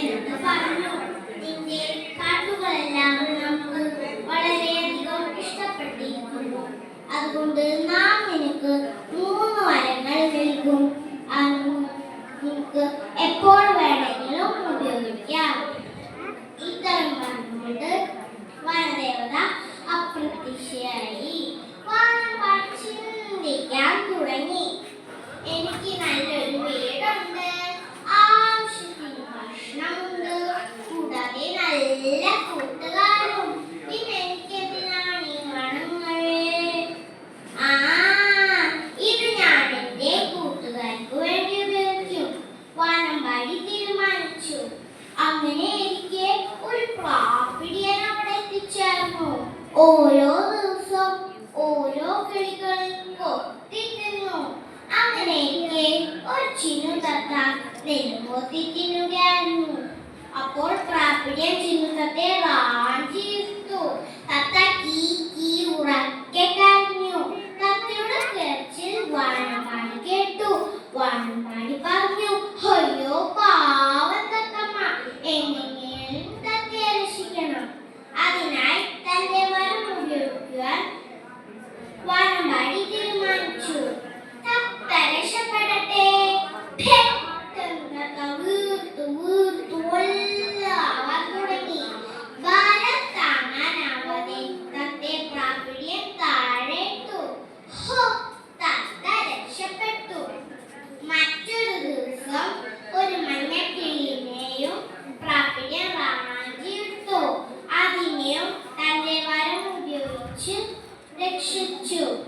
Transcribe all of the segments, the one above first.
And the. പാടി തീരുമാനിച്ചു അങ്ങനെ എനിക്ക് ഒരു പ്രാപ്പിടിയൻ അവിടെ എത്തിച്ചേർന്നു. ഓരോ ദിവസവും ഓരോ കിളികൾ കൊത്തിത്തിന്നു അങ്ങനെ എനിക്ക് ഒരു ചിന്നു തത്ത നെല്ലുകൊത്തി തിന്നുകയായിരുന്നു അപ്പോൾ പ്രാപ്പിടിയൻ ചിന്നു തത്തെ റാഞ്ചി തത്ത കീ കീ ഉറക്കെ കരഞ്ഞു. തത്തയുടെ തെരച്ചിൽ വാഴമാടി കേട്ടു. വാഴമാടി പറഞ്ഞു should too.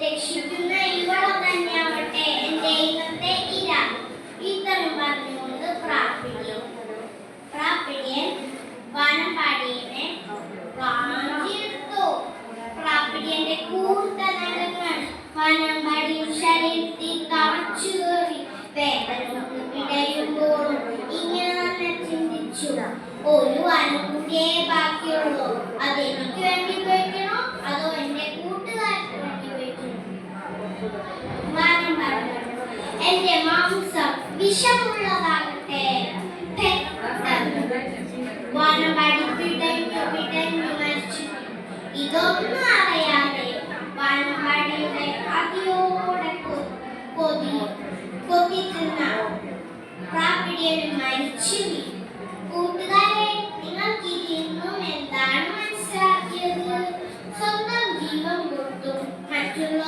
they should വിഷമുള്ളതാകട്ടെ. വനമടി പിടഞ്ഞു പിടഞ്ഞു മരിച്ചു. ഇതൊന്നും അറിയാതെ വനമടിയുടെ അതിയോടെ കൊതി കൊതി തിന്ന പ്രാപിടിയൻ മരിച്ചു. കൂട്ടുകാരെ നിങ്ങൾക്ക് ഇതിന്നും എന്താണ് മനസ്സിലാക്കിയത്? സ്വന്തം ജീവൻ കൊടുത്തും മറ്റുള്ള